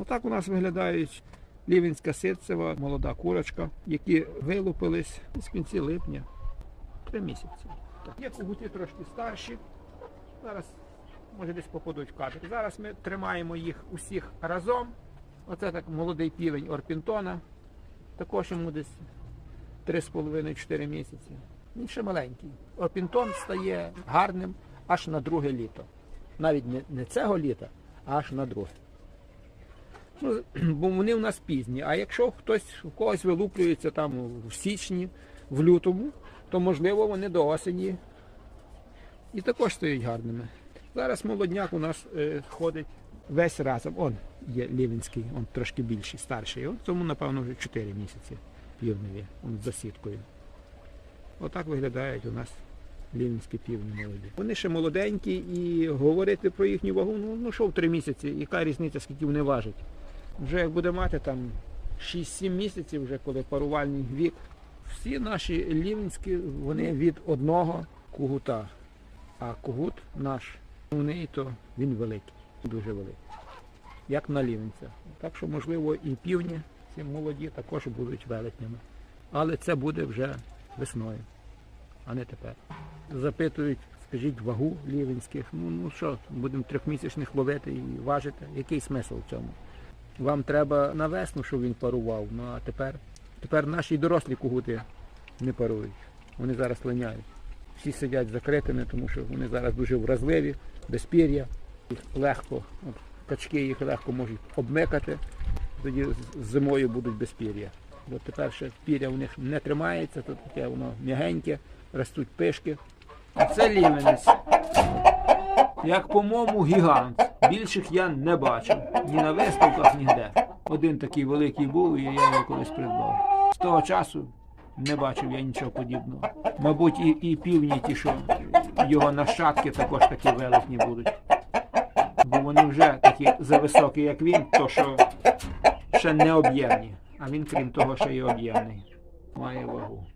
Отак у нас виглядають лівінська ситцева, молода курочка, які вилупились з кінці липня. Три місяці. Так. Є кугути трошки старші. Зараз може десь попадуть в кадр. Зараз ми тримаємо їх усіх разом. Оце так молодий півень Орпінтона. Також йому десь 3,5-4 місяці. Він ще маленький. Орпінтон стає гарним аж на друге літо. Навіть не цього літа, а аж на друге. Ну, бо вони у нас пізні. А якщо хтось у когось вилуплюється там в січні, в лютому, то можливо вони до осені і також стають гарними. Зараз молодняк у нас е, ходить весь разом. Он є Лівінський, он трошки більший, старший. Он цьому, напевно, вже 4 місяці півневі, за сіткою. Отак виглядають у нас лівінські півні молоді. Вони ще молоденькі і говорити про їхню вагу, ну, ну що в 3 місяці, яка різниця, скільки вони важать. Вже як буде мати там 6-7 місяців, вже коли парувальний вік, всі наші лівінські, вони від одного кугута. А кугут наш, у неї то він великий, дуже великий. Як на лівенця. Так що, можливо, і півні, ці молоді, також будуть велетнями. Але це буде вже весною, а не тепер. Запитують, скажіть, вагу лівенських. Ну, ну що, будемо трьохмісячних ловити і важити. Який смисл в цьому? Вам треба на весну, щоб він парував. Ну а тепер, тепер наші дорослі кугути не парують. Вони зараз линяють. Всі сидять закритими, тому що вони зараз дуже вразливі, без пір'я. Їх легко, от, качки їх легко можуть обмикати, тоді зимою будуть без пір'я. Бо тепер ще пір'я у них не тримається, то таке воно м'ягеньке, ростуть пишки. А це лівенець. Як по-моєму, гігант. Більших я не бачив. Ні на виставках, ніде. Один такий великий був, і я його колись придбав. З того часу не бачив я нічого подібного. Мабуть, і, і півні ті, що його нащадки також такі велетні будуть. Бо вони вже такі зависокі, як він, то що ще не об'ємні. А він, крім того, ще й об'ємний. Має вагу.